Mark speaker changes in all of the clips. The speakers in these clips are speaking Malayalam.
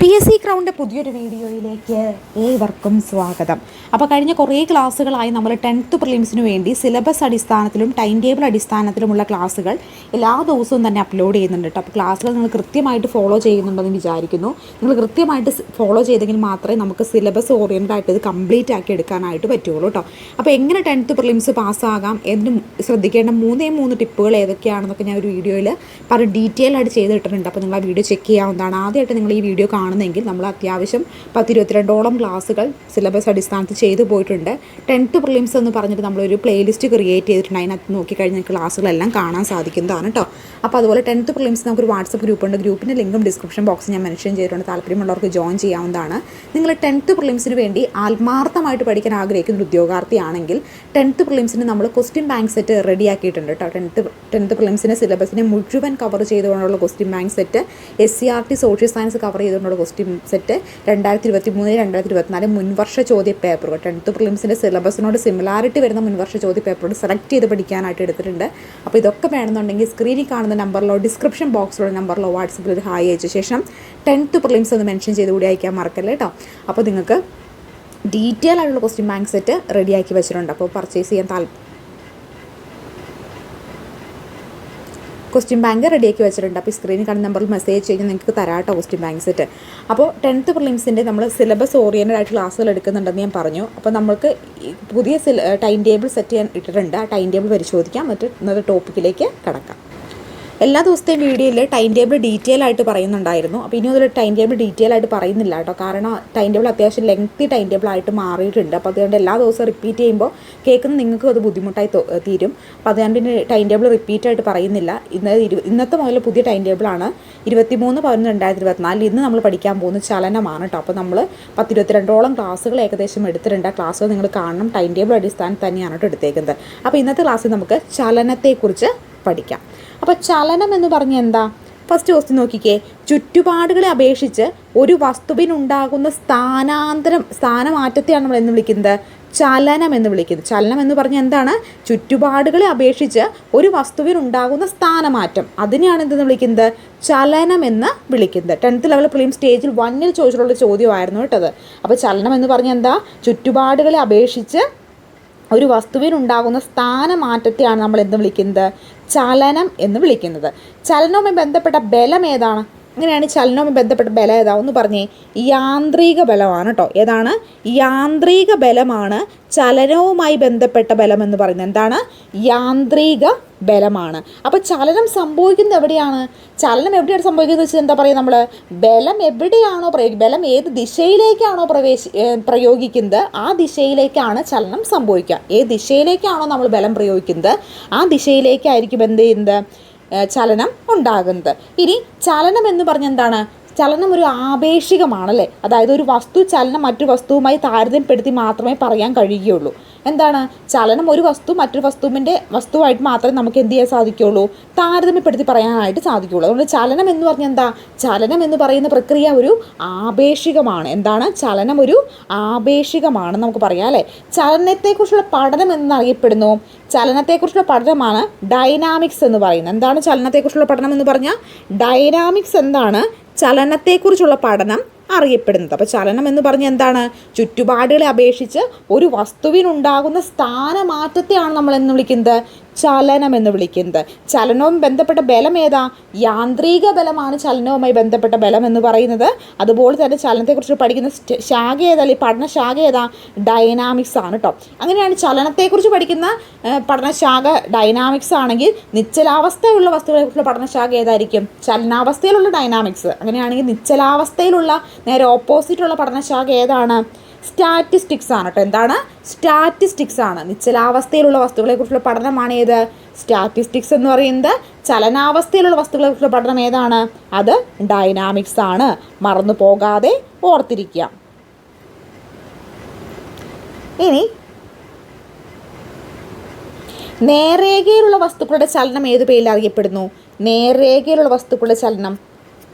Speaker 1: പി എസ് സി ക്രൗണ്ട് പുതിയൊരു വീഡിയോയിലേക്ക് ഏവർക്കും സ്വാഗതം. അപ്പോൾ കഴിഞ്ഞ കുറേ ക്ലാസ്സുകളായി നമ്മൾ ടെൻത്ത് പ്രിലിംസിന് വേണ്ടി സിലബസ് അടിസ്ഥാനത്തിലും ടൈം ടേബിൾ അടിസ്ഥാനത്തിലുമുള്ള ക്ലാസ്സുകൾ എല്ലാ ദിവസവും തന്നെ അപ്ലോഡ് ചെയ്യുന്നുണ്ട് കേട്ടോ അപ്പോൾ ക്ലാസ്സുകൾ നിങ്ങൾ കൃത്യമായിട്ട് ഫോളോ ചെയ്യുന്നുണ്ടെന്ന് വിചാരിക്കുന്നു. നിങ്ങൾ കൃത്യമായിട്ട് ഫോളോ ചെയ്തെങ്കിൽ മാത്രമേ നമുക്ക് സിലബസ് ഓറിയന്റഡ് ആയിട്ട് ഇത് കംപ്ലീറ്റ് ആക്കി എടുക്കാനായിട്ട് പറ്റുള്ളൂ കേട്ടോ അപ്പോൾ എങ്ങനെ ടെൻത്ത് പ്രിലിംസ് പാസ്സാകാം എന്ന് ശ്രദ്ധിക്കേണ്ട മൂന്നേ മൂന്ന് ടിപ്പുകൾ ഏതൊക്കെയാണെന്നൊക്കെ ഞാൻ ഒരു വീഡിയോയിൽ പറ ഡീറ്റെയിൽ ആയിട്ട് ചെയ്തിട്ടുണ്ട് അപ്പോൾ നിങ്ങൾ ആ വീഡിയോ ചെക്ക് ചെയ്യാവുന്നതാണ്. ആദ്യമായിട്ട് നിങ്ങൾ ഈ വീഡിയോ കാണുന്നെങ്കിൽ നമ്മൾ അത്യാവശ്യം പത്തിരുപത്തിരണ്ടോളം ക്ലാസ്സുകൾ സിലബസ് അടിസ്ഥാനത്തിൽ ചെയ്തു പോയിട്ടുണ്ട്. ടെൻത്ത് പ്രിലിംസ് എന്ന് പറഞ്ഞിട്ട് നമ്മളൊരു പ്ലേലിസ്റ്റ് ക്രിയേറ്റ് ചെയ്തിട്ടുണ്ട്. അതിനകത്ത് നോക്കിക്കഴിഞ്ഞാൽ ക്ലാസ്സുകളെല്ലാം കാണാൻ സാധിക്കുന്നതാണ് കേട്ടോ അപ്പോൾ അതുപോലെ ടെൻത്ത് പ്രിലിംസ് നമുക്കൊരു വാട്സപ്പ് ഗ്രൂപ്പുണ്ട് ഗ്രൂപ്പിന്റെ ലിങ്കും ഡിസ്ക്രിപ്ഷൻ ബോക്സ് ഞാൻ മെൻഷൻ ചെയ്തിട്ടുണ്ട്. താല്പര്യമുള്ളവർക്ക് ജോയിൻ ചെയ്യാവുന്നതാണ്. നിങ്ങൾ ടെൻത്ത് പ്രിലിംസിന് വേണ്ടി ആത്മാർത്ഥമായിട്ട് പഠിക്കാൻ ആഗ്രഹിക്കുന്ന ഒരു ഉദ്യോഗാർത്ഥിയാണെങ്കിൽ ടെൻത്ത് പ്രിലിംസിന് നമ്മൾ ക്വസ്റ്റ്യൻ ബാങ്ക് സെറ്റ് റെഡിയാക്കിയിട്ടുണ്ട് കേട്ടോ ടെൻത്ത് ടെൻത്ത് പ്രിലിംസിന്റെ സിലബസിനെ മുഴുവൻ കവർ ചെയ്തുകൊണ്ടുള്ള question bank set S C R T social science cover ചെയ്തുകൊണ്ടുള്ള ക്വസ്റ്റ്യൻ സെറ്റ് രണ്ടായിരത്തി ഇരുപത്തി മൂന്ന് രണ്ടായിരത്തി ഇരുപത്തിനാല് മുൻവർഷ ചോദ്യ പേപ്പറുകൾ ടെൻത്ത് പ്രിലിംസിന്റെ സിലബസിനോട് സിമിലാരിറ്റി വരുന്ന മുൻവർഷ ചോദ്യ പേപ്പറോട് സെലക്ട് ചെയ്ത് പഠിക്കാനായിട്ട് എടുത്തിട്ടുണ്ട്. അപ്പോൾ ഇതൊക്കെ വേണമെന്നുണ്ടെങ്കിൽ സ്ക്രീനിൽ കാണുന്ന നമ്പറിലോ ഡിസ്ക്രിപ്ഷൻ ബോക്സിലുള്ള നമ്പറിലോ വാട്സപ്പിൽ ഒരു ഹായ് അയച്ച ശേഷം ടെൻത്ത് പ്രിലിംസ് ഒന്ന് മെൻഷൻ ചെയ്ത് കൂടി അയക്കാൻ മറക്കല്ലേ കേട്ടോ അപ്പോൾ നിങ്ങൾക്ക് ഡീറ്റെയിൽ ആയിട്ടുള്ള ക്വസ്റ്റ്യൻ ബാങ്ക് സെറ്റ് റെഡിയാക്കി വെച്ചിട്ടുണ്ട്. അപ്പോൾ പർച്ചേസ് ചെയ്യാൻ താല്പര്യം ക്വസ്റ്റ്യൻ ബാങ്ക് റെഡിയാക്കി വെച്ചിട്ടുണ്ട്. അപ്പോൾ സ്ക്രീനിൽ കാണുന്ന നമ്പറിൽ മെസ്സേജ് കഴിഞ്ഞാൽ നിങ്ങൾക്ക് തരാട്ടോ ക്വസ്റ്റ്യൻ ബാങ്ക് സെറ്റ് അപ്പോൾ ടെൻത്ത് പ്രിലിംസിന്റെ നമ്മൾ സിലബസ് ഓറിയന്റഡ് ആയിട്ട് ക്ലാസ്സുകൾ എടുക്കുന്നുണ്ടെന്ന് ഞാൻ പറഞ്ഞു. അപ്പോൾ നമുക്ക് പുതിയ ടൈം ടേബിൾ സെറ്റ് ചെയ്യാൻ ഇട്ടിട്ടുണ്ട്. ആ ടൈം ടേബിൾ പരിശോധിക്കാം. മറ്റൊരു ടോപ്പിക്കിലേക്ക് കടക്കാം. എല്ലാ ദിവസത്തെയും വീഡിയോയിൽ ടൈം ടേബിൾ ഡീറ്റെയിൽ ആയിട്ട് പറയുന്നുണ്ടായിരുന്നു. അപ്പോൾ ഇനി അതിൽ ടൈം ടേബിൾ ഡീറ്റെയിൽ ആയിട്ട് പറയുന്നില്ല കേട്ടോ. കാരണം ടൈം ടേബിൾ അത്യാവശ്യം ലെങ്തി ടൈം ടേബിൾ ആയിട്ട് മാറിയിട്ടുണ്ട്. അപ്പോൾ അതുകൊണ്ട് എല്ലാ ദിവസവും റിപ്പീറ്റ് ചെയ്യുമ്പോൾ കേൾക്കുന്ന നിങ്ങൾക്കും അത് ബുദ്ധിമുട്ടായി തീരും. അപ്പോൾ അതുകൊണ്ട് ഇനി ടൈം ടേബിൾ റിപ്പീറ്റ് ആയിട്ട് പറയുന്നില്ല. ഇന്ന് ഇന്നത്തെ മുതൽ പുതിയ ടൈം ടേബിളാണ് ഇരുപത്തിമൂന്ന് പതിനൊന്ന് രണ്ടായിരത്തി ഇരുപത്തിനാലിൽ ഇന്ന് നമ്മൾ പഠിക്കാൻ പോകുന്ന ചലനമാണ് കേട്ടോ. അപ്പോൾ നമ്മൾ പത്തിരുപത്തിരണ്ടോളം ക്ലാസ്സുകൾ ഏകദേശം എടുത്തിട്ടുണ്ട്. ആ ക്ലാസ്സുകൾ നിങ്ങൾ കാണണം. ടൈം ടേബിൾ അടിസ്ഥാനത്തിൽ തന്നെയാണ് കേട്ടോ എടുത്തേക്കുന്നത്. അപ്പോൾ ഇന്നത്തെ ക്ലാസ്സിൽ നമുക്ക് ചലനത്തെക്കുറിച്ച് പഠിക്കാം. അപ്പോൾ ചലനം എന്ന് പറഞ്ഞാൽ എന്താ? ഫസ്റ്റ് ക്വസ്റ്റ്യൻ നോക്കിക്കേ. ചുറ്റുപാടുകളെ അപേക്ഷിച്ച് ഒരു വസ്തുവിനുണ്ടാകുന്ന സ്ഥാനാന്തരം സ്ഥാനമാറ്റത്തെയാണ് നമ്മൾ എന്ന് വിളിക്കുന്നത്? ചലനം എന്ന് വിളിക്കുന്നത്. ചലനം എന്ന് പറഞ്ഞാൽ എന്താണ്? ചുറ്റുപാടുകളെ അപേക്ഷിച്ച് ഒരു വസ്തുവിനുണ്ടാകുന്ന സ്ഥാനമാറ്റം. അതിനെയാണ് എന്തെന്ന് വിളിക്കുന്നത്? ചലനം എന്ന് വിളിക്കുന്നത്. ടെൻത്ത് ലെവൽ പ്രീം സ്റ്റേജിൽ വണ്ണിൽ ചോദിച്ചിട്ടുള്ള ചോദ്യമായിരുന്നു കേട്ടത്. അപ്പോൾ ചലനം എന്ന് പറഞ്ഞാൽ എന്താ? ചുറ്റുപാടുകളെ അപേക്ഷിച്ച് ഒരു വസ്തുവിനുണ്ടാകുന്ന സ്ഥാനമാറ്റത്തെയാണ് നമ്മൾ എന്ത് വിളിക്കുന്നത്? ചലനം എന്ന് വിളിക്കുന്നത്. ചലനവുമായി ബന്ധപ്പെട്ട ബലം ഏതാണ്? അങ്ങനെയാണ് ചലനവുമായി ബന്ധപ്പെട്ട ബലം ഏതാ? ഒന്ന് പറഞ്ഞേ. യാന്ത്രിക ബലമാണ് കേട്ടോ ഏതാണ്? യാന്ത്രിക ബലമാണ് ചലനവുമായി ബന്ധപ്പെട്ട ബലം എന്ന് പറയുന്നത്. എന്താണ്? യാന്ത്രിക ബലമാണ്. അപ്പോൾ ചലനം സംഭവിക്കുന്നത് എവിടെയാണ്? ചലനം എവിടെയാണ് സംഭവിക്കുന്നത് വെച്ചാൽ എന്താ പറയുക നമ്മൾ ബലം എവിടെയാണോ പ്രയോഗി ബലം ഏത് ദിശയിലേക്കാണോ പ്രവേശി പ്രയോഗിക്കുന്നത് ആ ദിശയിലേക്കാണ് ചലനം സംഭവിക്കുക. ഏത് ദിശയിലേക്കാണോ നമ്മൾ ബലം പ്രയോഗിക്കുന്നത് ആ ദിശയിലേക്കായിരിക്കും എന്ത് ചെയ്യുന്നത്? ചലനം ഉണ്ടാകുന്നത്. ഇനി ചലനം എന്ന് പറഞ്ഞെന്താണ് ചലനം ഒരു ആപേക്ഷികമാണല്ലേ? അതായത് ഒരു വസ്തു ചലനം മറ്റു വസ്തുവുമായി താരതമ്യപ്പെടുത്തി മാത്രമേ പറയാൻ കഴിയുകയുള്ളൂ. എന്താണ്? ചലനം ഒരു വസ്തു മറ്റൊരു വസ്തുവിന്റെ വസ്തുവായിട്ട് മാത്രമേ നമുക്ക് എന്ത് ചെയ്യാൻ സാധിക്കുകയുള്ളൂ? താരതമ്യപ്പെടുത്തി പറയാനായിട്ട് സാധിക്കുകയുള്ളൂ. അതുകൊണ്ട് ചലനം എന്ന് പറഞ്ഞാൽ എന്താ? ചലനം എന്ന് പറയുന്ന പ്രക്രിയ ഒരു ആപേക്ഷികമാണ്. എന്താണ്? ചലനം ഒരു ആപേക്ഷികമാണ് നമുക്ക് പറയാം അല്ലേ? ചലനത്തെക്കുറിച്ചുള്ള പഠനം എന്നറിയപ്പെടുന്നു. ചലനത്തെക്കുറിച്ചുള്ള പഠനമാണ് ഡൈനാമിക്സ് എന്ന് പറയുന്നത്. എന്താണ് ചലനത്തെക്കുറിച്ചുള്ള പഠനം എന്ന് പറഞ്ഞാൽ ഡൈനാമിക്സ് എന്താണ് ചലനത്തെക്കുറിച്ചുള്ള പഠനം അറിയപ്പെടുന്നത്. അപ്പോൾ ചലനം എന്ന് പറഞ്ഞാൽ എന്താണ്? ചുറ്റുപാടുകളെ അപേക്ഷിച്ച് ഒരു വസ്തുവിനുണ്ടാകുന്ന സ്ഥാനമാറ്റത്തെയാണ് നമ്മൾ എന്ന് വിളിക്കുന്നത്. ചലനം എന്ന് വിളിക്കുന്നത്. ചലനവും ബന്ധപ്പെട്ട ബലം ഏതാ? യാന്ത്രിക ബലമാണ് ചലനവുമായി ബന്ധപ്പെട്ട ബലം എന്ന് പറയുന്നത്. അതുപോലെ തന്നെ ചലനത്തെക്കുറിച്ച് പഠിക്കുന്ന ശാഖ ഏതാ? അല്ലെങ്കിൽ പഠനശാഖ ഏതാ? ഡൈനാമിക്സ് ആണ് കേട്ടോ അങ്ങനെയാണ് ചലനത്തെക്കുറിച്ച് പഠിക്കുന്ന പഠനശാഖ ഡൈനാമിക്സ് ആണെങ്കിൽ നിശ്ചലാവസ്ഥയുള്ള വസ്തുക്കളെക്കുറിച്ചുള്ള പഠനശാഖ ഏതായിരിക്കും? ചലനാവസ്ഥയിലുള്ള ഡൈനാമിക്സ് അങ്ങനെയാണെങ്കിൽ നിശ്ചലാവസ്ഥയിലുള്ള നേരെ ഓപ്പോസിറ്റുള്ള പഠനശാഖ ഏതാണ്? സ്റ്റാറ്റിസ്റ്റിക്സ് ആണ് കേട്ടോ. എന്താണ്? സ്റ്റാറ്റിസ്റ്റിക്സ് ആണ് നിശ്ചലാവസ്ഥയിലുള്ള വസ്തുക്കളെക്കുറിച്ചുള്ള പഠനമാണ് ഏത്? സ്റ്റാറ്റിസ്റ്റിക്സ് എന്ന് പറയുന്നത് ചലനാവസ്ഥയിലുള്ള വസ്തുക്കളെക്കുറിച്ചുള്ള പഠനം ഏതാണ്? അത് ഡൈനാമിക്സ് ആണ് മറന്നു പോകാതെ ഓർത്തിരിക്കുക. ഇനി നേർരേഖയിലുള്ള വസ്തുക്കളുടെ ചലനം ഏത് പേരിൽ അറിയപ്പെടുന്നു? നേർരേഖയിലുള്ള വസ്തുക്കളുടെ ചലനം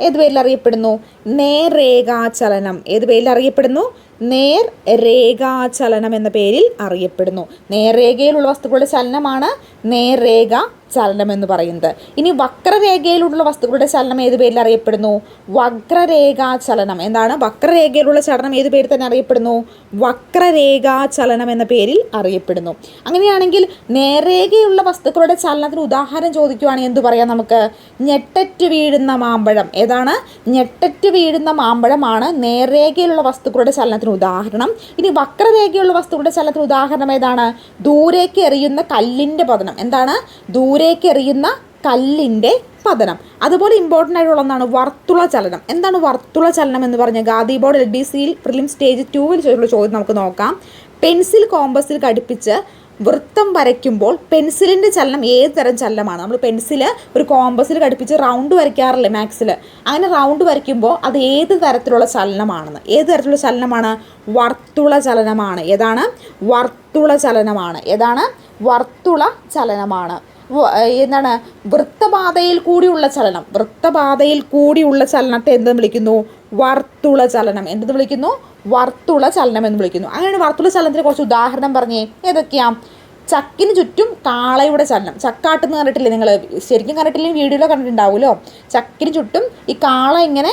Speaker 1: ഏത് പേരിൽ അറിയപ്പെടുന്നു? നേർരേഖാചലനം ഏത് പേരിൽ അറിയപ്പെടുന്നു? നേർ രേഖാചലനം എന്ന പേരിൽ അറിയപ്പെടുന്നു. നേർരേഖയിലുള്ള വസ്തുക്കളുടെ ചലനമാണ് നേർരേഖ ചലനം എന്ന് പറയുന്നത്. ഇനി വക്രരേഖയിലുള്ള വസ്തുക്കളുടെ ചലനം ഏത് പേരിൽ അറിയപ്പെടുന്നു? വക്രരേഖാ ചലനം. എന്താണ്? വക്രരേഖയിലുള്ള ചലനം ഏത് പേരിൽ തന്നെ അറിയപ്പെടുന്നു? വക്രരേഖാ ചലനം എന്ന പേരിൽ അറിയപ്പെടുന്നു. അങ്ങനെയാണെങ്കിൽ നേരേഖയുള്ള വസ്തുക്കളുടെ ചലനത്തിന് ഉദാഹരണം ചോദിക്കുവാണെങ്കിൽ എന്ത് പറയാം നമുക്ക്? ഞെട്ടറ്റ് വീഴുന്ന മാമ്പഴം. ഏതാണ്? ഞെട്ടറ്റ് വീഴുന്ന മാമ്പഴമാണ് നേരേഖയിലുള്ള വസ്തുക്കളുടെ ചലനത്തിന് ഉദാഹരണം. ഇനി വക്രരേഖയുള്ള വസ്തുക്കളുടെ ചലനത്തിന് ഉദാഹരണം ഏതാണ്? ദൂരേക്ക് എറിയുന്ന കല്ലിന്റെ പതനം. എന്താണ്? ദൂരേക്ക് എറിയുന്ന കല്ലിന്റെ പതനം. അതുപോലെ ഇമ്പോർട്ടന്റ് ആയിട്ടുള്ള ഒന്നാണ് വർത്തുള ചലനം. എന്താണ് വർത്തുള ചലനം എന്ന് പറഞ്ഞാൽ ഗാദി ബോർഡ് എൽ ഡി സിയിൽ പ്രിലിം സ്റ്റേജ് ടൂവിൽ ചോദിച്ചുള്ള ചോദ്യം നമുക്ക് നോക്കാം. പെൻസിൽ കോമ്പസിൽ ഘടിപ്പിച്ച് വൃത്തം വരയ്ക്കുമ്പോൾ പെൻസിലിന്റെ ചലനം ഏത് തരം ചലനമാണ്? നമ്മൾ പെൻസിൽ ഒരു കോമ്പസിൽ ഘടിപ്പിച്ച് റൗണ്ട് വരയ്ക്കാറില്ലേ മാത്സിൽ അങ്ങനെ റൗണ്ട് വരയ്ക്കുമ്പോൾ അത് ഏത് തരത്തിലുള്ള ചലനമാണെന്ന്? ഏത് തരത്തിലുള്ള ചലനമാണ്? വർത്തുള ചലനമാണ്. ഏതാണ്? വർത്തുള ചലനമാണ്. ഏതാണ്? വർത്തുള ചലനമാണ്. എന്താണ് വൃത്തപാതയിൽ കൂടിയുള്ള ചലനം. വൃത്തപാതയിൽ കൂടിയുള്ള ചലനത്തെ എന്ത് വിളിക്കുന്നു? വർത്തുള ചലനം. എന്തെന്ന് വിളിക്കുന്നു? വർത്തുള ചലനം എന്ന് വിളിക്കുന്നു. അങ്ങനെയാണ് വർത്തുള ചലനത്തിന് കുറച്ച് ഉദാഹരണം പറഞ്ഞേ ഏതൊക്കെയാ? ചക്കിന് ചുറ്റും കാളയുടെ ചലനം. ചക്കാട്ടെന്ന് കണ്ടിട്ടില്ലേ നിങ്ങൾ ശരിക്കും കണ്ടിട്ടില്ലെങ്കിൽ വീഡിയോയിലോ കണ്ടിട്ടുണ്ടാവുമല്ലോ? ചക്കിന് ചുറ്റും ഈ കാള ഇങ്ങനെ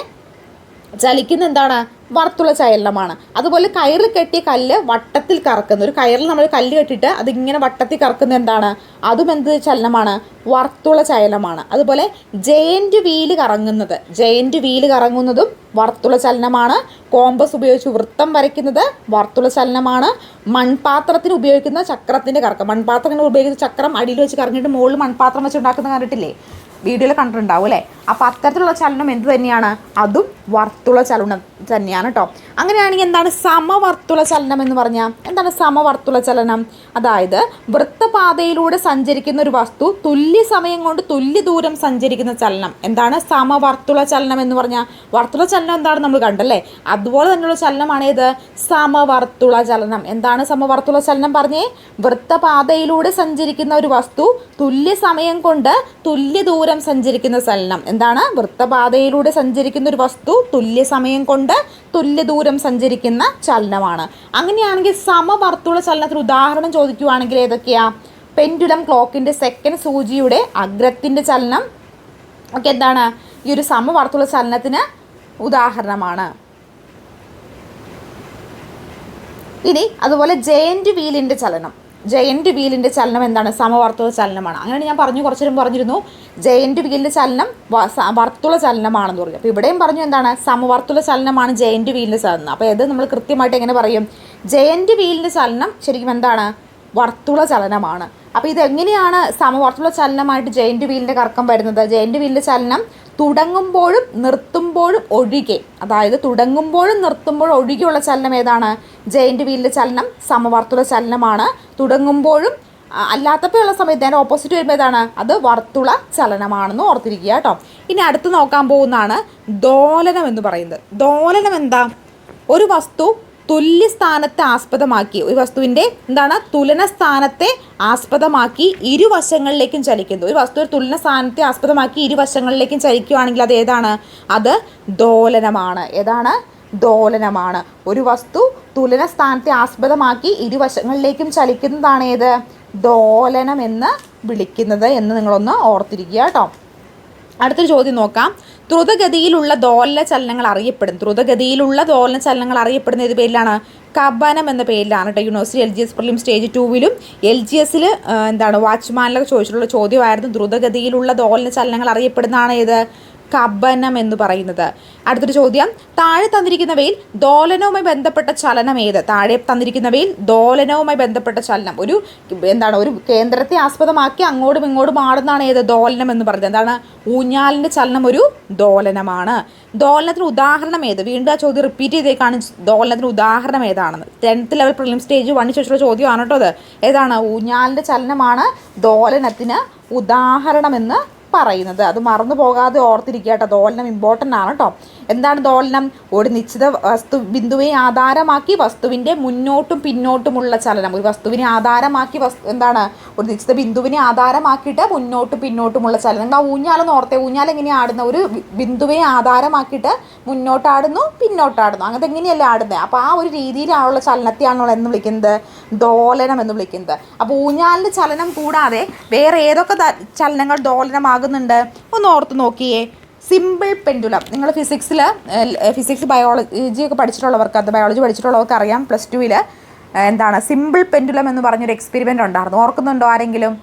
Speaker 1: ചലിക്കുന്ന എന്താണ്? വറുത്തുള്ള ചലനമാണ് അതുപോലെ കയറിൽ കെട്ടിയ കല്ല് വട്ടത്തിൽ കറക്കുന്ന ഒരു കയറിൽ നമ്മൾ കല്ല് കെട്ടിയിട്ട് അതിങ്ങനെ വട്ടത്തിൽ കറക്കുന്ന എന്താണ്? അതും എന്ത് ചലനമാണ്? വർത്തുള ചലനമാണ് അതുപോലെ ജയന്റ് വീൽ കറങ്ങുന്നത്. ജയന്റ് വീൽ കറങ്ങുന്നതും വർത്തുള ചലനമാണ്. കോമ്പസ് ഉപയോഗിച്ച് വൃത്തം വരയ്ക്കുന്നത് വർത്തുള ചലനമാണ്. മൺപാത്രത്തിന് ഉപയോഗിക്കുന്ന ചക്രത്തിന്റെ കറക്കം. മൺപാത്രങ്ങൾ ഉപയോഗിക്കുന്ന ചക്രം അടിയിൽ വെച്ച് കറങ്ങിയിട്ട് മുകളിൽ മൺപാത്രം വെച്ച് ഉണ്ടാക്കുന്ന കണ്ടിട്ടില്ലേ? വീഡിയോയിൽ കണ്ടിട്ടുണ്ടാവും അല്ലേ? അപ്പോൾ അത്തരത്തിലുള്ള ചലനം എന്ത് തന്നെയാണ്? അതും വർത്തുള ചലനം തന്നെയാണ് കേട്ടോ അങ്ങനെയാണെങ്കിൽ എന്താണ് സമവർത്തുള ചലനം എന്ന് പറഞ്ഞാൽ എന്താണ് സമവർത്തുള ചലനം? അതായത് വൃത്തപാതയിലൂടെ സഞ്ചരിക്കുന്ന ഒരു വസ്തു തുല്യ സമയം കൊണ്ട് തുല്യ ദൂരം സഞ്ചരിക്കുന്ന ചലനം. എന്താണ് സമവർത്തുള ചലനം എന്ന് പറഞ്ഞാൽ വർത്തുള ചലനം എന്താണ് നമ്മൾ കണ്ടല്ലേ? അതുപോലെ തന്നെയുള്ള ചലനമാണ് ഏത്? സമവർത്തുള ചലനം. എന്താണ് സമവർത്തുള ചലനം പറഞ്ഞേ? വൃത്തപാതയിലൂടെ സഞ്ചരിക്കുന്ന ഒരു വസ്തു തുല്യ സമയം കൊണ്ട് തുല്യ ദൂരം സഞ്ചരിക്കുന്ന ചലനം. എന്താണ്? വൃത്തപാതയിലൂടെ സഞ്ചരിക്കുന്ന ഒരു വസ്തു തുല്യ സമയം കൊണ്ട് തുല്യ ദൂരം സഞ്ചരിക്കുന്ന ചലനമാണ്. അങ്ങനെയാണെങ്കിൽ സമവർത്തുള്ള ചലനത്തിന് ഉദാഹരണം ചോദിക്കുവാണെങ്കിൽ ഏതൊക്കെയാ? പെൻഡുലം ക്ലോക്കിന്റെ സെക്കൻഡ് സൂചിയുടെ അഗ്രത്തിന്റെ ചലനം. ഒക്കെ എന്താണ്? ഈ ഒരു സമവർത്തുള്ള ചലനത്തിന് ഉദാഹരണമാണ്. ഇനി അതുപോലെ ജയന്റ് വീലിന്റെ ചലനം. ജയന്റ് വീലിന്റെ ചലനം എന്താണ്? സമവർത്തുള ചലനമാണ്. അങ്ങനെ ഞാൻ പറഞ്ഞു കുറച്ചു നേരം പറഞ്ഞിരുന്നു. ജയന്റ് വീലിന്റെ ചലനം വർത്തുള ചലനമാണെന്ന് പറഞ്ഞു. അപ്പോൾ ഇവിടെയും പറഞ്ഞു എന്താണ്? സമവർത്തുള ചലനമാണ് ജയന്റ് വീലിന്റെ ചലനം. അപ്പോൾ ഇത് നമ്മൾ കൃത്യമായിട്ട് എങ്ങനെ പറയും? ജയന്റ് വീലിന്റെ ചലനം ശരിക്കും എന്താണ്? വർത്തുള ചലനമാണ്. അപ്പോൾ ഇതെങ്ങനെയാണ് സമവർത്തുള ചലനമായിട്ട് ജയന്റ് വീലിന്റെ കറക്കം വരുന്നത്? ജയന്റ് വീലിന്റെ ചലനം തുടങ്ങുമ്പോഴും നിർത്തുമ്പോഴും ഒഴികെ. അതായത് തുടങ്ങുമ്പോഴും നിർത്തുമ്പോഴും ഒഴികെയുള്ള ചലനം ഏതാണ്? ജയിന്റ് വീലിന്റെ ചലനം സമവർത്തുള്ള ചലനമാണ്. തുടങ്ങുമ്പോഴും അല്ലാത്തപ്പോഴുള്ള സമയത്ത് അതിന്റെ ഓപ്പോസിറ്റ് വരുമ്പോൾ ഏതാണ്? അത് വർത്തുള ചലനമാണെന്ന് ഓർത്തിരിക്കുക കേട്ടോ. ഇനി അടുത്ത് നോക്കാൻ പോകുന്നതാണ് ദോലനം എന്ന് പറയുന്നത്. ദോലനം എന്താ? ഒരു വസ്തു തുല്യ സ്ഥാനത്തെ ആസ്പദമാക്കി. ഒരു വസ്തുവിന്റെ എന്താണ്? തുലന സ്ഥാനത്തെ ആസ്പദമാക്കി ഇരുവശങ്ങളിലേക്കും ചലിക്കുന്നു. ഒരു വസ്തു തുലന സ്ഥാനത്തെ ആസ്പദമാക്കി ഇരുവശങ്ങളിലേക്കും ചലിക്കുകയാണെങ്കിൽ അത് ഏതാണ്? അത് ദോലനമാണ്. ഏതാണ്? ദോലനമാണ്. ഒരു വസ്തു തുലന സ്ഥാനത്തെ ആസ്പദമാക്കി ഇരുവശങ്ങളിലേക്കും ചലിക്കുന്നതാണ് ഏത്? ദോലനം എന്ന് വിളിക്കുന്നത് എന്ന് നിങ്ങളൊന്ന് ഓർത്തിരിക്കുക കേട്ടോ. അടുത്തൊരു ചോദ്യം നോക്കാം. ദ്രുതഗതിയിലുള്ള ദോലന ചലനങ്ങൾ അറിയപ്പെടും ദ്രുതഗതിയിലുള്ള ദോലന ചലനങ്ങൾ അറിയപ്പെടുന്ന ഏത് പേരിലാണ്? കബനം എന്ന പേരിലാണ് കേട്ടോ university L G S prelim stage ടൂവിലും L G എസിൽ എന്താണ് വാച്ച്മാനിലൊക്കെ ചോദിച്ചിട്ടുള്ള ചോദ്യമായിരുന്നു. ദ്രുതഗതിയിലുള്ള ദോലന ചലനങ്ങൾ അറിയപ്പെടുന്നതാണ് ഏത്? കബനം എന്ന് പറയുന്നത്. അടുത്തൊരു ചോദ്യം. താഴെ തന്നിരിക്കുന്നവയിൽ ദോലനവുമായി ബന്ധപ്പെട്ട ചലനം ഏത്? താഴെ തന്നിരിക്കുന്നവയിൽ ദോലനവുമായി ബന്ധപ്പെട്ട ചലനം. ഒരു എന്താണ് ഒരു കേന്ദ്രത്തെ ആസ്പദമാക്കി അങ്ങോട്ടും ഇങ്ങോട്ടും ആടുന്നതാണ് ഏത്? ദോലനം എന്ന് പറയുന്നത് എന്താണ്? ഊഞ്ഞാലിന്റെ ചലനം ഒരു ദോലനമാണ്. ദോലനത്തിന് ഉദാഹരണം ഏത്? വീണ്ടും ആ ചോദ്യം റിപ്പീറ്റ് ചെയ്തേക്കാണ് ദോലനത്തിന് ഉദാഹരണം ഏതാണെന്ന്. ടെൻത്ത് ലെവൽ പ്രിലിം സ്റ്റേജ് വണ്ണിന് ശേഷമുള്ള ചോദ്യമാണ് കേട്ടോ അത്. ഏതാണ്? ഊഞ്ഞാലിന്റെ ചലനമാണ് ദോലനത്തിന് ഉദാഹരണമെന്ന് പറയുന്നത്. അത് മറന്നു പോകാതെ ഓർത്തിരിക്കുക കേട്ടോ. തോലനം ഇമ്പോർട്ടന്റ് ആണ് കേട്ടോ. എന്താണ് ദോലനം ഒരു നിശ്ചിത വസ്തു ബിന്ദുവിനെ ആധാരമാക്കി വസ്തുവിന്റെ മുന്നോട്ടും പിന്നോട്ടുമുള്ള ചലനം. ഒരു വസ്തുവിനെ ആധാരമാക്കി വസ്തു എന്താണ്? ഒരു നിശ്ചിത ബിന്ദുവിനെ ആധാരമാക്കിയിട്ട് മുന്നോട്ടും പിന്നോട്ടുമുള്ള ചലനം. ആ ഊഞ്ഞാലെന്ന് ഓർത്തേ ഊഞ്ഞാൽ എങ്ങനെയാണ് ആടുന്നത്? ഒരു ബിന്ദുവിനെ ആധാരമാക്കിയിട്ട് മുന്നോട്ടാടുന്നു പിന്നോട്ടാടുന്നു. അങ്ങനത്തെ എങ്ങനെയല്ലേ ആടുന്നത്? അപ്പോൾ ആ ഒരു രീതിയിലാണുള്ള ചലനത്തെയാണ് എന്ന് വിളിക്കുന്നത് ദോലനം എന്ന് വിളിക്കുന്നത്. അപ്പോൾ ഊഞ്ഞാലിന്റെ ചലനം കൂടാതെ വേറെ ഏതൊക്കെ ചലനങ്ങൾ ദോലനമാകുന്നുണ്ട് ഒന്ന് ഓർത്ത് നോക്കിയേ. സിമ്പിൾ പെൻഡുലം നിങ്ങൾ ഫിസിക്സിൽ ഫിസിക്സ് ബയോളജി ഒക്കെ പഠിച്ചിട്ടുള്ളവർക്ക് അത് ബയോളജി പഠിച്ചിട്ടുള്ളവർക്ക് അറിയാം. പ്ലസ് ടുവിൽ എന്താണ് സിമ്പിൾ പെൻഡുലം എന്ന് പറഞ്ഞൊരു എക്സ്പെരിമെന്റ് ഉണ്ടായിരുന്നു. ഓർക്കുന്നുണ്ടോ ആരെങ്കിലും?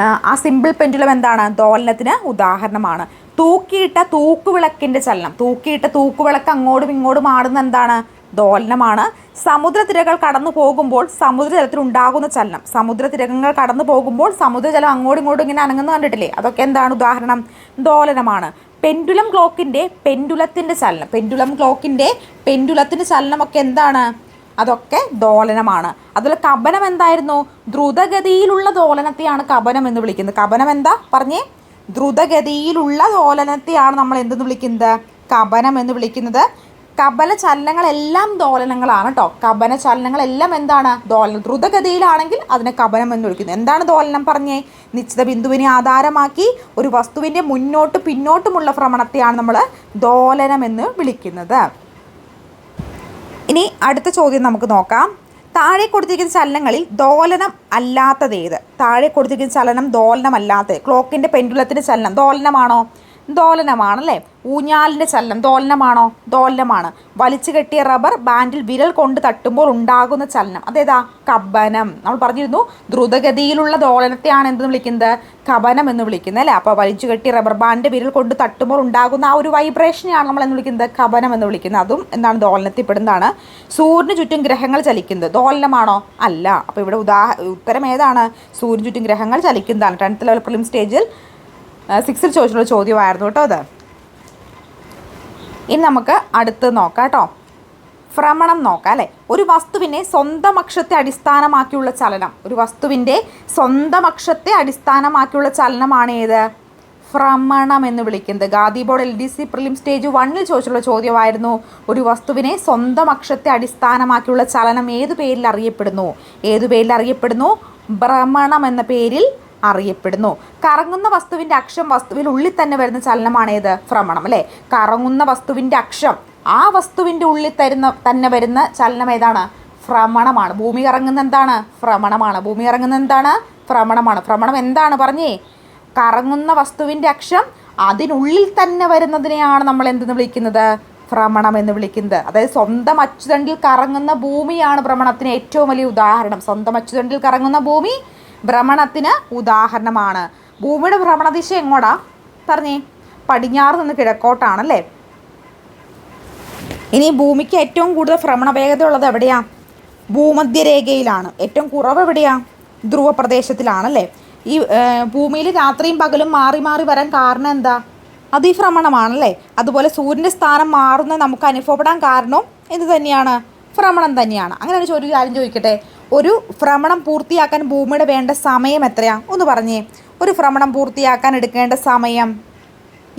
Speaker 1: ആ, സിമ്പിൾ പെൻഡുലം എന്താണ്? ദോലനത്തിന് ഉദാഹരണമാണ്. തൂക്കിയിട്ട തൂക്കുവിളക്കിന്റെ ചലനം. തൂക്കിയിട്ട തൂക്കുവിളക്ക് അങ്ങോട്ടും ഇങ്ങോട്ടും ആടുന്ന എന്താണ്? ദോലനമാണ്. സമുദ്രതിരകൾ കടന്നു പോകുമ്പോൾ സമുദ്രജലത്തിൽ ഉണ്ടാകുന്ന ചലനം. സമുദ്രത്തിരകൾ കടന്നു പോകുമ്പോൾ സമുദ്രജലം അങ്ങോട്ടും ഇങ്ങോട്ടും ഇങ്ങനെ അനങ്ങുന്ന കണ്ടിട്ടില്ലേ? അതൊക്കെ എന്താണ് ഉദാഹരണം? ദോലനമാണ്. പെൻഡുലം ക്ലോക്കിന്റെ പെൻഡുലത്തിന്റെ ചലനം. പെൻഡുലം ക്ലോക്കിന്റെ പെൻഡുലത്തിന്റെ ചലനമൊക്കെ എന്താണ്? അതൊക്കെ ദോലനമാണ്. അതുപോലെ കപനം എന്തായിരുന്നു? ദ്രുതഗതിയിലുള്ള ദോലനത്തെയാണ് കപനം എന്ന് വിളിക്കുന്നത്. കപനം എന്താ? പറഞ്ഞേ. ദ്രുതഗതിയിലുള്ള ദോലനത്തെയാണ് നമ്മൾ എന്തെന്ന് വിളിക്കുന്നത്? കപനം എന്ന് വിളിക്കുന്നത്. കപല ചലനങ്ങളെല്ലാം ദോലനങ്ങളാണ് കേട്ടോ കബന ചലനങ്ങളെല്ലാം എന്താണ്? ദോലനം. ദ്രുതഗതിയിലാണെങ്കിൽ അതിനെ കപനം എന്ന് വിളിക്കുന്നു. എന്താണ് ദോലനം പറഞ്ഞേ? നിശ്ചിത ബിന്ദുവിനെ ആധാരമാക്കി ഒരു വസ്തുവിന്റെ മുന്നോട്ട് പിന്നോട്ടുമുള്ള ഭ്രമണത്തെയാണ് നമ്മൾ ദോലനം എന്ന് വിളിക്കുന്നത്. ഇനി അടുത്ത ചോദ്യം നമുക്ക് നോക്കാം. താഴെ കൊടുത്തിരിക്കുന്ന ചലനങ്ങളിൽ ദോലനം അല്ലാത്തത് ഏത്? താഴെ കൊടുത്തിരിക്കുന്ന ചലനം ദോലനമല്ലാത്തത് ക്ലോക്കിന്റെ പെൻഡുലത്തിന്റെ ചലനം ദോലനമാണോ? ദോലനമാണല്ലേ? ഊഞ്ഞാലിന്റെ ചലനം ദോലനമാണോ? ദോലനമാണ്. വലിച്ചു കെട്ടിയ റബ്ബർ ബാൻഡിൽ വിരൽ കൊണ്ട് തട്ടുമ്പോൾ ഉണ്ടാകുന്ന ചലനം. അതേതാ? കബനം നമ്മൾ പറഞ്ഞിരുന്നു ദ്രുതഗതിയിലുള്ള ദോലനത്തെയാണ് എന്ത് വിളിക്കുന്നത്? കബനം എന്ന് വിളിക്കുന്നത് അല്ലേ? അപ്പോൾ വലിച്ചു കെട്ടിയ റബ്ബർ ബാൻഡ് വിരൽ കൊണ്ട് തട്ടുമ്പോൾ ഉണ്ടാകുന്ന ആ ഒരു വൈബ്രേഷനെയാണ് നമ്മൾ എന്ന് വിളിക്കുന്നത്. കബനം എന്ന് വിളിക്കുന്നത്. അതും എന്താണ്? ദോലനത്തിൽ പെടുന്നതാണ്. സൂര്യന് ചുറ്റും ഗ്രഹങ്ങൾ ചലിക്കുന്നത്. ദോലനമാണോ? അല്ല. അപ്പോൾ ഇവിടെ ഉദാഹ ഉത്തരം ഏതാണ്? സൂര്യന് ചുറ്റും ഗ്രഹങ്ങൾ ചലിക്കുന്നതാണ്. ടെൻത്ത് ലെവൽ പ്രിലിം സ്റ്റേജിൽ സിക്സിൽ ചോദിച്ചിട്ടുള്ള ചോദ്യമായിരുന്നു കേട്ടോ അത്. ഇനി നമുക്ക് അടുത്ത് നോക്കാം കേട്ടോ. ഭ്രമണം നോക്കാം അല്ലേ? ഒരു വസ്തുവിനെ സ്വന്തം അക്ഷത്തെ അടിസ്ഥാനമാക്കിയുള്ള ചലനം. ഒരു വസ്തുവിന്റെ സ്വന്തം അക്ഷത്തെ അടിസ്ഥാനമാക്കിയുള്ള ചലനമാണ് ഏത്? ഭ്രമണം എന്ന് വിളിക്കുന്നത്. Khadi board L D C prelim stage വണ്ണിൽ ചോദിച്ചുള്ള ചോദ്യമായിരുന്നു. ഒരു വസ്തുവിനെ സ്വന്തം അക്ഷത്തെ അടിസ്ഥാനമാക്കിയുള്ള ചലനം ഏത് പേരിൽ അറിയപ്പെടുന്നു? ഏത് പേരിൽ അറിയപ്പെടുന്നു? ഭ്രമണം എന്ന പേരിൽ അറിയപ്പെടുന്നു. കറങ്ങുന്ന വസ്തുവിന്റെ അക്ഷം വസ്തുവിൽ ഉള്ളിൽ തന്നെ വരുന്ന ചലനമാണ് ഏത്? ഭ്രമണം അല്ലേ? കറങ്ങുന്ന വസ്തുവിന്റെ അക്ഷം ആ വസ്തുവിന്റെ ഉള്ളിൽ തരുന്ന തന്നെ വരുന്ന ചലനം ഏതാണ്? ഭ്രമണമാണ്. ഭൂമി കറങ്ങുന്ന എന്താണ്? ഭ്രമണമാണ്. ഭൂമി കറങ്ങുന്ന എന്താണ്? ഭ്രമണമാണ്. ഭ്രമണം എന്താണ് പറഞ്ഞേ? കറങ്ങുന്ന വസ്തുവിന്റെ അക്ഷം അതിനുള്ളിൽ തന്നെ വരുന്നതിനെയാണ് നമ്മൾ എന്തെന്ന് വിളിക്കുന്നത്? ഭ്രമണം എന്ന് വിളിക്കുന്നത്. അതായത് സ്വന്തം അച്ചുതണ്ടിൽ കറങ്ങുന്ന ഭൂമിയാണ് ഭ്രമണത്തിന് ഏറ്റവും വലിയ ഉദാഹരണം. സ്വന്തം അച്ചുതണ്ടിൽ കറങ്ങുന്ന ഭൂമി ഭ്രമണത്തിന് ഉദാഹരണമാണ്. ഭൂമിയുടെ ഭ്രമണദിശ എങ്ങോട്ടാ പറഞ്ഞേ. പടിഞ്ഞാറ് നിന്ന് കിഴക്കോട്ടാണല്ലേ? ഇനി ഭൂമിക്ക് ഏറ്റവും കൂടുതൽ ഭ്രമണ വേഗത ഉള്ളത് എവിടെയാ? ഭൂമധ്യരേഖയിലാണ്. ഏറ്റവും കുറവ് എവിടെയാ? ധ്രുവ പ്രദേശത്തിലാണല്ലേ ഈ ഭൂമിയിൽ രാത്രിയും പകലും മാറി മാറി വരാൻ കാരണം എന്താ? അതിഭ്രമണമാണല്ലേ അതുപോലെ സൂര്യന്റെ സ്ഥാനം മാറുന്നത് നമുക്ക് അനുഭവപ്പെടാൻ കാരണവും എന്ത് തന്നെയാണ്? ഭ്രമണം തന്നെയാണ്. അങ്ങനെ ഒരു ചോദ്യം കാര്യം ചോദിക്കട്ടെ. ഒരു ഭ്രമണം പൂർത്തിയാക്കാൻ ഭൂമിയുടെ വേണ്ട സമയം എത്രയാണ് ഒന്ന് പറഞ്ഞേ. ഒരു ഭ്രമണം പൂർത്തിയാക്കാൻ എടുക്കേണ്ട സമയം?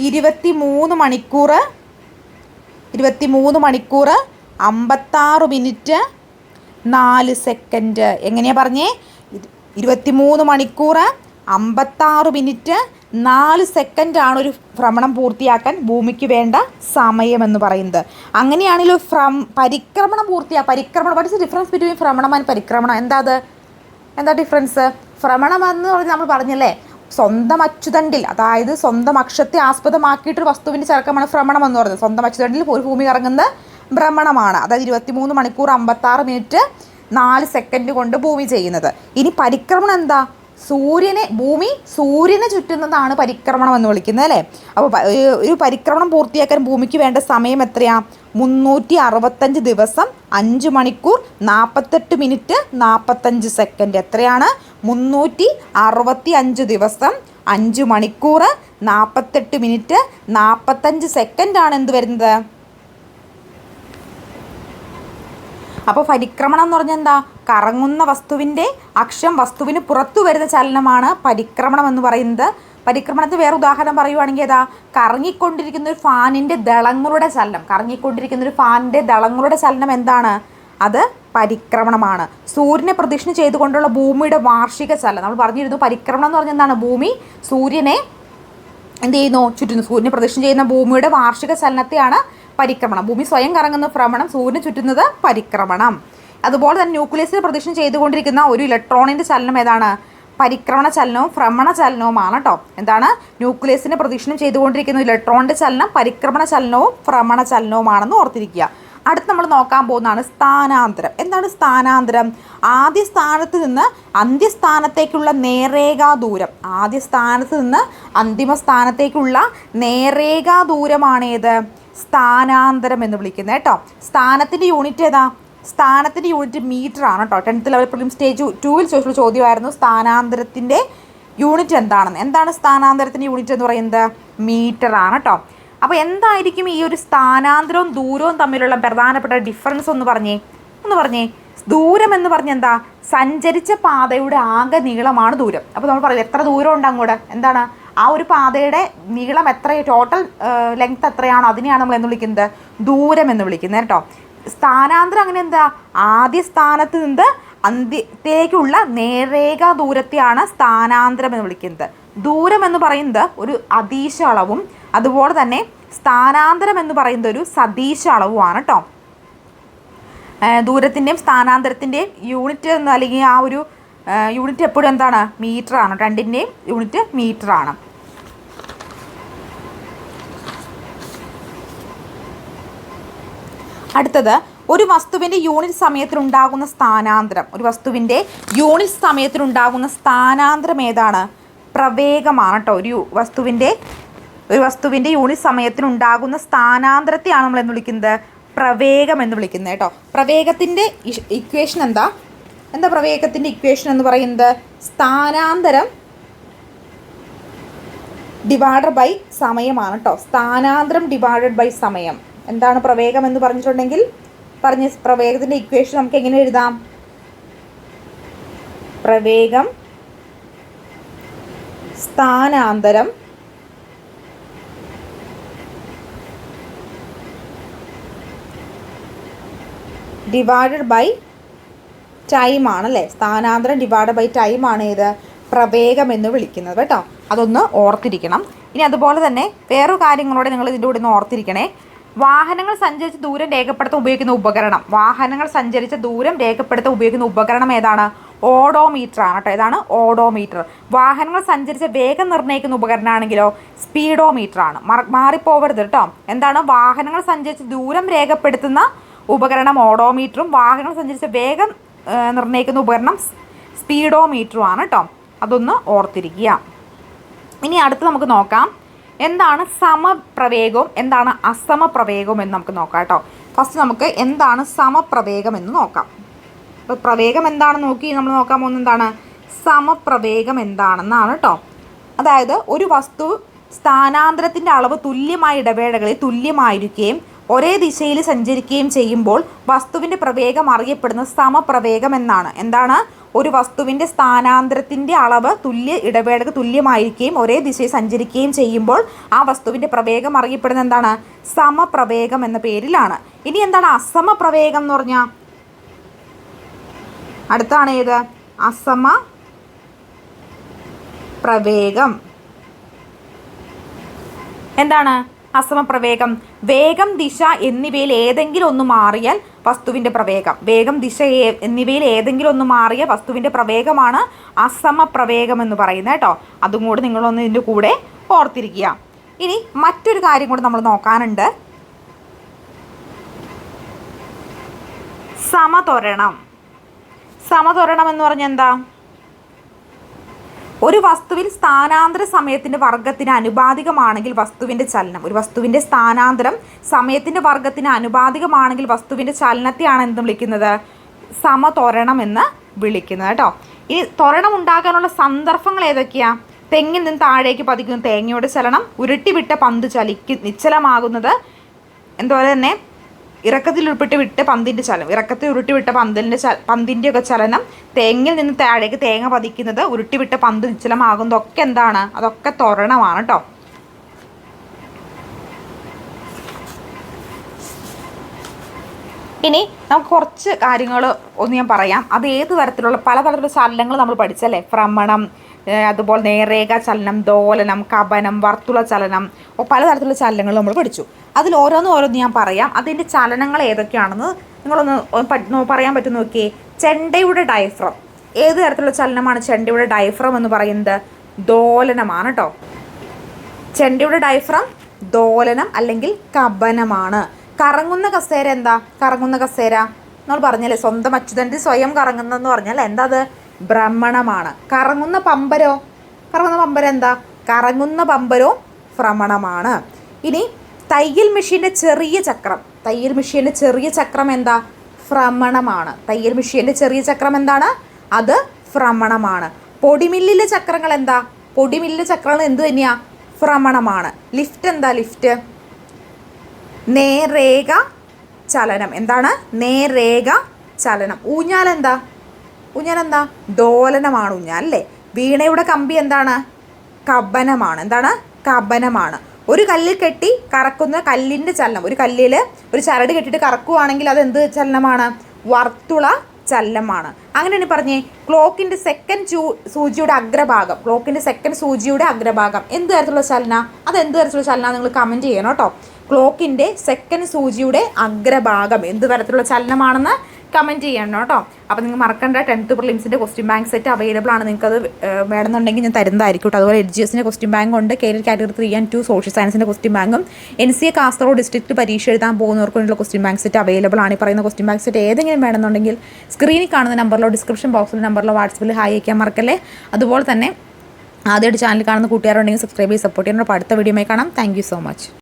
Speaker 1: ഇരുപത്തി മൂന്ന് മണിക്കൂർ ഇരുപത്തി മൂന്ന് മണിക്കൂർ അമ്പത്താറ് മിനിറ്റ് നാല് സെക്കൻഡ്. എങ്ങനെയാ പറഞ്ഞേ? ഇരുപത്തി മൂന്ന് മണിക്കൂർ അമ്പത്താറ് മിനിറ്റ് നാല് സെക്കൻഡാണ് ഒരു ഭ്രമണം പൂർത്തിയാക്കാൻ ഭൂമിക്ക് വേണ്ട സമയം എന്ന് പറയുന്നത്. അങ്ങനെയാണെങ്കിൽ ഒരു ഭ്രം പരിക്രമണം പൂർത്തിയാ പരിക്രമണം വാട്ട് ഇസ് ഡിഫറൻസ് ബിറ്റ്വീൻ ഭ്രമണം ആൻഡ് പരിക്രമണം? എന്താ അത്? എന്താ ഡിഫറൻസ് ഭ്രമണം എന്ന് പറഞ്ഞ് നമ്മൾ പറഞ്ഞല്ലേ? സ്വന്തം അച്ചുതണ്ടിൽ അതായത് സ്വന്തം അക്ഷത്തെ ആസ്പദമാക്കിയിട്ടൊരു വസ്തുവിന്റെ ചരക്കമാണ് ഭ്രമണം എന്ന് പറയുന്നത്. സ്വന്തം അച്ചുതണ്ടിൽ ഒരു ഭൂമി കറങ്ങുന്ന ഭ്രമണമാണ്. അതായത് ഇരുപത്തിമൂന്ന് മണിക്കൂർ അമ്പത്താറ് മിനിറ്റ് നാല് സെക്കൻഡ് കൊണ്ട് ഭൂമി ചെയ്യുന്നത്. ഇനി പരിക്രമണം എന്താ? സൂര്യനെ ഭൂമി സൂര്യനെ ചുറ്റുന്നതാണ് പരിക്രമണം എന്ന് വിളിക്കുന്നത് അല്ലേ? അപ്പോൾ ഒരു- പരിക്രമണം പൂർത്തിയാക്കാൻ ഭൂമിക്ക് വേണ്ട സമയം എത്രയാ? മുന്നൂറ്റി അറുപത്തഞ്ച് ദിവസം അഞ്ച് മണിക്കൂർ നാൽപ്പത്തെട്ട് മിനിറ്റ് നാൽപ്പത്തഞ്ച് സെക്കൻഡ്. എത്രയാണ്? മുന്നൂറ്റി അറുപത്തി അഞ്ച് ദിവസം അഞ്ച് മണിക്കൂർ നാൽപ്പത്തെട്ട് മിനിറ്റ് നാൽപ്പത്തഞ്ച് സെക്കൻഡാണ് എന്ത് വരുന്നത്? അപ്പോൾ പരിക്രമണം എന്ന് പറഞ്ഞാൽ എന്താ? കറങ്ങുന്ന വസ്തുവിന്റെ അക്ഷം വസ്തുവിന് പുറത്തു വരുന്ന ചലനമാണ് പരിക്രമണം എന്ന് പറയുന്നത്. പരിക്രമണത്തിന് വേറെ ഉദാഹരണം പറയുവാണെങ്കിൽ ഏതാ? കറങ്ങിക്കൊണ്ടിരിക്കുന്ന ഒരു ഫാനിന്റെ ദളങ്ങളുടെ ചലനം. കറങ്ങിക്കൊണ്ടിരിക്കുന്ന ഒരു ഫാനിന്റെ ദളങ്ങളുടെ ചലനം എന്താണ്? അത് പരിക്രമണമാണ്. സൂര്യനെ പ്രദക്ഷിണം ചെയ്തുകൊണ്ടുള്ള ഭൂമിയുടെ വാർഷിക ചലനം. നമ്മൾ പറഞ്ഞിരുന്നു പരിക്രമണം എന്ന് പറഞ്ഞാൽ എന്താണ്? ഭൂമി സൂര്യനെ എന്ത് ചെയ്യുന്നു? ചുറ്റുന്നു. സൂര്യനെ പ്രദക്ഷിണം ചെയ്യുന്ന ഭൂമിയുടെ വാർഷിക ചലനത്തെയാണ് പരിക്രമണം. ഭൂമി സ്വയം കറങ്ങുന്ന ഭ്രമണം സൂര്യനെ ചുറ്റുന്നത് പരിക്രമണം. അതുപോലെ തന്നെ ന്യൂക്ലിയസിൽ പ്രദക്ഷിണം ചെയ്തുകൊണ്ടിരിക്കുന്ന ഒരു ഇലക്ട്രോണിന്റെ ചലനം ഏതാണ്? പരിക്രമണ ചലനവും ഭ്രമണ ചലനവുമാണ് കേട്ടോ എന്താണ്? ന്യൂക്ലിയസിനെ പ്രദക്ഷിണം ചെയ്തുകൊണ്ടിരിക്കുന്ന ഇലക്ട്രോണിന്റെ ചലനം പരിക്രമണ ചലനവും ഭ്രമണ ചലനവുമാണെന്ന് ഓർത്തിരിക്കുക. അടുത്ത് നമ്മൾ നോക്കാൻ പോകുന്നതാണ് സ്ഥാനാന്തരം. എന്താണ് സ്ഥാനാന്തരം? ആദ്യ സ്ഥാനത്ത് നിന്ന് അന്ത്യസ്ഥാനത്തേക്കുള്ള നേരേഖാ ദൂരം. ആദ്യ സ്ഥാനത്ത് നിന്ന് അന്തിമ സ്ഥാനത്തേക്കുള്ള നേരേഖാ ദൂരമാണ് ഏത് സ്ഥാനാന്തരം എന്ന് വിളിക്കുന്നത് കേട്ടോ. സ്ഥാനത്തിന്റെ യൂണിറ്റ് ഏതാ? സ്ഥാനത്തിന്റെ യൂണിറ്റ് മീറ്റർ ആണ് കേട്ടോ. ടെൻത്ത് ലെവൽ പ്രിലിം സ്റ്റേജ് ടൂവിൽ ചോദിച്ചുള്ള ചോദ്യമായിരുന്നു സ്ഥാനാന്തരത്തിന്റെ യൂണിറ്റ് എന്താണെന്ന്. എന്താണ് സ്ഥാനാന്തരത്തിന്റെ യൂണിറ്റ് എന്ന് പറയുന്നത്? മീറ്റർ ആണ് കേട്ടോ. അപ്പോൾ എന്തായിരിക്കും ഈ ഒരു സ്ഥാനാന്തരവും ദൂരവും തമ്മിലുള്ള പ്രധാനപ്പെട്ട ഡിഫറൻസ് ഒന്ന് പറഞ്ഞേ. ഒന്ന് പറഞ്ഞേ. ദൂരം എന്ന് പറഞ്ഞ എന്താ? സഞ്ചരിച്ച പാതയുടെ ആകെ നീളമാണ് ദൂരം. അപ്പോൾ നമ്മൾ പറയും എത്ര ദൂരം ഉണ്ട് അങ്ങോട്ട്? എന്താണ്? ആ ഒരു പാതയുടെ നീളം എത്ര ടോട്ടൽ ലെങ്ത് എത്രയാണോ അതിനെയാണ് നമ്മൾ എന്ന് വിളിക്കുന്നത്? ദൂരം എന്ന് വിളിക്കുന്നത് കേട്ടോ. സ്ഥാനാന്തരം അങ്ങനെ എന്താ? ആദ്യ സ്ഥാനത്ത് നിന്ന് അന്ത്യത്തേക്കുള്ള നേരേഖ ദൂരത്തെയാണ് സ്ഥാനാന്തരം എന്ന് വിളിക്കുന്നത്. ദൂരം എന്ന് പറയുന്നത് ഒരു അതീശ അളവും അതുപോലെ തന്നെ സ്ഥാനാന്തരം എന്ന് പറയുന്നത് ഒരു സതീശ അളവുമാണ് കേട്ടോ. ദൂരത്തിന്റെയും സ്ഥാനാന്തരത്തിന്റെയും യൂണിറ്റ് എന്ന് അല്ലെങ്കിൽ ആ ഒരു യൂണിറ്റ് എപ്പോഴും എന്താണ്? മീറ്ററാണ് രണ്ടിന്റെയും യൂണിറ്റ് മീറ്റർ അടുത്തത് ഒരു വസ്തുവിന്റെ യൂണിറ്റ് സമയത്തിനുണ്ടാകുന്ന സ്ഥാനാന്തരം. ഒരു വസ്തുവിന്റെ യൂണിറ്റ് സമയത്തിനുണ്ടാകുന്ന സ്ഥാനാന്തരം ഏതാണ്? പ്രവേഗമാണ് കേട്ടോ. ഒരു വസ്തുവിന്റെ ഒരു വസ്തുവിന്റെ യൂണിറ്റ് സമയത്തിനുണ്ടാകുന്ന സ്ഥാനാന്തരത്തെയാണ് നമ്മൾ എന്ന് വിളിക്കുന്നത്. പ്രവേഗം എന്ന് വിളിക്കുന്നത് കേട്ടോ. പ്രവേഗത്തിന്റെ ഇക്വേഷൻ എന്താ? എന്താ പ്രവേഗത്തിന്റെ ഇക്വേഷൻ എന്ന് പറയുന്നത്? സ്ഥാനാന്തരം ഡിവൈഡഡ് ബൈ സമയമാണ് കേട്ടോ. സ്ഥാനാന്തരം ഡിവൈഡഡ് ബൈ സമയം. എന്താണ് പ്രവേഗം എന്ന് പറഞ്ഞിട്ടുണ്ടെങ്കിൽ പറഞ്ഞ പ്രവേഗത്തിന്റെ ഇക്വേഷൻ നമുക്ക് എങ്ങനെ എഴുതാം? പ്രവേഗം സ്ഥാനാന്തരം ഡിവൈഡഡ് ബൈ ടൈം ആണല്ലേ സ്ഥാനാന്തരം ഡിവൈഡ് ബൈ ടൈം ആണ് ഏത്? പ്രവേഗം എന്ന് വിളിക്കുന്നത് കേട്ടോ. അതൊന്ന് ഓർത്തിരിക്കണം. ഇനി അതുപോലെ തന്നെ വേറൊരു കാര്യങ്ങളോടെ നിങ്ങൾ ഇതിന്റെ കൂടെ ഒന്ന് ഓർത്തിരിക്കണേ. വാഹനങ്ങൾ സഞ്ചരിച്ച ദൂരം രേഖപ്പെടുത്താൻ ഉപയോഗിക്കുന്ന ഉപകരണം. വാഹനങ്ങൾ സഞ്ചരിച്ച ദൂരം രേഖപ്പെടുത്താൻ ഉപയോഗിക്കുന്ന ഉപകരണം ഏതാണ്? ഓഡോമീറ്റർ ആണ് കേട്ടോ. ഏതാണ് ഓഡോമീറ്റർ. വാഹനങ്ങൾ സഞ്ചരിച്ച വേഗം നിർണയിക്കുന്ന ഉപകരണമാണെങ്കിലോ സ്പീഡോമീറ്റർ ആണ്. മാറിപ്പോവരുത് കേട്ടോ. എന്താണ്? വാഹനങ്ങൾ സഞ്ചരിച്ച ദൂരം രേഖപ്പെടുത്തുന്ന ഉപകരണം ഓഡോമീറ്ററും വാഹനങ്ങൾ സഞ്ചരിച്ച വേഗം നിർണയിക്കുന്ന ഉപകരണം സ്പീഡോമീറ്ററും ആണ് കേട്ടോ. അതൊന്ന് ഓർത്തിരിക്കുക. ഇനി അടുത്ത് നമുക്ക് നോക്കാം. എന്താണ് സമപ്രവേഗവും എന്താണ് അസമപ്രവേഗവും എന്ന് നമുക്ക് നോക്കാം കേട്ടോ. ഫസ്റ്റ് നമുക്ക് എന്താണ് സമപ്രവേഗം എന്ന് നോക്കാം. അപ്പോൾ പ്രവേഗം എന്താണെന്ന് നോക്കി നമ്മൾ നോക്കാൻ പോകുന്നത് എന്താണ്? സമപ്രവേഗം എന്താണെന്നാണ് കേട്ടോ. അതായത് ഒരു വസ്തു സ്ഥാനാന്തരത്തിന്റെ അളവ് തുല്യമായ ഇടവേളകളിൽ തുല്യമായിരിക്കുകയും ഒരേ ദിശയിൽ സഞ്ചരിക്കുകയും ചെയ്യുമ്പോൾ വസ്തുവിന്റെ പ്രവേഗം അറിയപ്പെടുന്ന സമപ്രവേഗം എന്നാണ്. എന്താണ്? ഒരു വസ്തുവിന്റെ സ്ഥാനാന്തരത്തിന്റെ അളവ് തുല്യ ഇടവേളക്ക് തുല്യമായിരിക്കുകയും ഒരേ ദിശയിൽ സഞ്ചരിക്കുകയും ചെയ്യുമ്പോൾ ആ വസ്തുവിന്റെ പ്രവേഗം അറിയപ്പെടുന്നത് എന്താണ്? സമപ്രവേഗം എന്ന പേരിലാണ്. ഇനി എന്താണ് അസമപ്രവേഗം എന്ന് പറഞ്ഞാൽ അടുത്താണ് ഏത്? അസമ പ്രവേഗം എന്താണ്? അസമപ്രവേഗം. വേഗം ദിശ എന്നിവയിൽ ഏതെങ്കിലും ഒന്ന് മാറിയാൽ വസ്തുവിന്റെ പ്രവേഗം. വേഗം ദിശ എന്നിവയിൽ ഏതെങ്കിലും ഒന്ന് മാറിയ വസ്തുവിന്റെ പ്രവേഗമാണ് അസമപ്രവേഗം എന്ന് പറയുന്നത് കേട്ടോ. അതും കൂടെ നിങ്ങളൊന്ന് ഇതിന്റെ കൂടെ ഓർത്തിരിക്കുക. ഇനി മറ്റൊരു കാര്യം കൂടെ നമ്മൾ നോക്കാനുണ്ട്. സമതൊരണം. സമതൊരണം എന്ന് പറഞ്ഞാൽ എന്താ? ഒരു വസ്തുവിൽ സ്ഥാനാന്തര സമയത്തിന്റെ വർഗത്തിന് അനുപാതികമാണെങ്കിൽ വസ്തുവിന്റെ ചലനം. ഒരു വസ്തുവിന്റെ സ്ഥാനാന്തരം സമയത്തിന്റെ വർഗത്തിന് അനുപാതികമാണെങ്കിൽ വസ്തുവിന്റെ ചലനത്തെയാണ് എന്ത് വിളിക്കുന്നത്? സമതൊരണം എന്ന് വിളിക്കുന്നത് കേട്ടോ. ഇനി തൊരണം ഉണ്ടാകാനുള്ള സന്ദർഭങ്ങൾ ഏതൊക്കെയാ? തെങ്ങിൽ നിന്ന് താഴേക്ക് പതിക്കുന്ന. തേങ്ങയുടെ ചലനം. ഉരുട്ടിവിട്ട പന്ത് ചലിക്ക് നിശ്ചലമാകുന്നത് എന്തുപോലെ തന്നെ? ഇറക്കത്തിൽ ഉരുപ്പിട്ട് വിട്ട് പന്തിന്റെ ചലനം. ഇറക്കത്തിൽ ഉരുട്ടി വിട്ട പന്തലിന്റെ പന്തിന്റെയൊക്കെ ചലനം തേങ്ങിൽ നിന്ന് താഴേക്ക് തേങ്ങ പതിക്കുന്നത് ഉരുട്ടി വിട്ട പന്ത് നിശ്ചലമാകുന്നതൊക്കെ എന്താണ്? അതൊക്കെ തൊരണമാണ് കേട്ടോ ഇനി നമുക്ക് കുറച്ച് കാര്യങ്ങൾ ഒന്ന് ഞാൻ പറയാം. അത് ഏത് തരത്തിലുള്ള പലതരത്തിലുള്ള ചലനങ്ങൾ നമ്മൾ പഠിച്ചല്ലേ? ഭ്രമണം അതുപോലെ നേരേഖ ചലനം ദോലനം കപനം വർത്തുള ചലനം പല പലതരത്തിലുള്ള ചലനങ്ങൾ നമ്മൾ പഠിച്ചു. അതിൽ ഓരോന്നും ഓരോന്ന് ഞാൻ പറയാം. അതിന്റെ ചലനങ്ങൾ ഏതൊക്കെയാണെന്ന് നിങ്ങളൊന്ന് പറയാൻ പറ്റും നോക്കിയേ. ചെണ്ടയുടെ ഡയഫ്രം ഏത് തരത്തിലുള്ള ചലനമാണ് ചെണ്ടയുടെ ഡയഫ്രം എന്ന് പറയുന്നത്? ദോലനമാണ് കേട്ടോ ചെണ്ടയുടെ ഡയഫ്രം ദോലനം അല്ലെങ്കിൽ കബനമാണ്. കറങ്ങുന്ന കസേര എന്താ? കറങ്ങുന്ന കസേര. നമ്മൾ പറഞ്ഞല്ലേ സ്വന്തം അച്യുതന്റെ സ്വയം കറങ്ങുന്നതെന്ന് പറഞ്ഞാൽ എന്താ അത്? ഭ്രമണമാണ്. കറങ്ങുന്ന പമ്പരോ? കറങ്ങുന്ന പമ്പരം എന്താ കറങ്ങുന്ന പമ്പരോ ഭ്രമണമാണ്. ഇനി തയ്യൽ മെഷീന്റെ ചെറിയ ചക്രം. തയ്യൽ മെഷീന്റെ ചെറിയ ചക്രം എന്താ? ഭ്രമണമാണ്. തയ്യൽ മെഷീന്റെ ചെറിയ ചക്രം എന്താണ്? അത് ഭ്രമണമാണ്. പൊടിമില്ലിലെ ചക്രങ്ങൾ എന്താ? പൊടിമില്ലിലെ ചക്രങ്ങൾ എന്ത് തന്നെയാ? ഭ്രമണമാണ്. ലിഫ്റ്റ് എന്താ ലിഫ്റ്റ് നേരേഖ ചലനം. എന്താണ്? നേരേഖ ചലനം. ഊഞ്ഞാൽ എന്താ? ഊഞ്ഞാൽ എന്താ? ദോലനമാണ് ഊഞ്ഞാൽ അല്ലേ? വീണയുടെ കമ്പി എന്താണ്? കബനമാണ് എന്താണ്? കബനമാണ് ഒരു കല്ലിൽ കെട്ടി കറക്കുന്ന കല്ലിന്റെ ചലനം. ഒരു കല്ലിൽ ഒരു ചരട് കെട്ടിയിട്ട് കറക്കുവാണെങ്കിൽ അത് എന്ത് ചലനമാണ്? വർത്തുള ചലനമാണ്. അങ്ങനെയാണ് പറഞ്ഞേ ക്ലോക്കിന്റെ സെക്കൻഡ് സൂചിയുടെ അഗ്രഭാഗം. ക്ലോക്കിന്റെ സെക്കൻഡ് സൂചിയുടെ അഗ്രഭാഗം. എന്ത് തരത്തിലുള്ള ചലന? അത് എന്ത് തരത്തിലുള്ള ചലന നിങ്ങൾ കമന്റ് ചെയ്യണം കേട്ടോ. ക്ലോക്കിന്റെ സെക്കൻഡ് സൂചിയുടെ അഗ്രഭാഗം എന്ത് തരത്തിലുള്ള ചലനമാണെന്ന് കമന്റ് ചെയ്യണം കേട്ടോ. അപ്പോൾ നിങ്ങൾ മറക്കണ്ട ടെൻത്ത് പ്രിലിംസിന്റെ ക്വസ്റ്റ്യൻ ബാങ്ക് സെറ്റ് അവൈലബിൾ ആണ്. നിങ്ങൾക്ക് അത് വേണമെന്നുണ്ടെങ്കിൽ ഞാൻ തരുന്നതായിരിക്കും കേട്ടോ. അതുപോലെ എൽ ജി എസിന്റെ ക്വസ്റ്റ്യൻ ബാങ്ക് ഉണ്ട്. Kerala category three and two social സയൻസിന്റെ ക്വസ്റ്റ്യൻ ബാങ്കും N C A Kasaragod district പരീക്ഷ എഴുതാൻ പോകുന്നവർക്ക് വേണ്ടിയുള്ള ക്വസ്റ്റ്യൻ ബാങ്ക് സെറ്റ് അവൈലബിൾ ആണ്. ഈ പറയുന്ന ക്വസ്റ്റ്യൻ ബാങ്ക് സെറ്റ് ഏതെങ്കിലും വേണമെന്നുണ്ടെങ്കിൽ സ്ക്രീനിൽ കാണുന്ന നമ്പറിലോ ഡിസ്ക്രിപ്ഷൻ ബോക്സിലെ നമ്പറിലോ വാട്സപ്പിൽ ഹായ് അയക്കാൻ മറക്കല്ലേ? അതുപോലെ തന്നെ ആദ്യമായിട്ട് ചാനൽ കാണുന്ന കൂട്ടുകാരുണ്ടെങ്കിൽ സബ്സ്ക്രൈബ് ചെയ്ത് സപ്പോർട്ട് ചെയ്യാൻ അടുത്ത വീഡിയോയിൽ കാണാം. Thank so much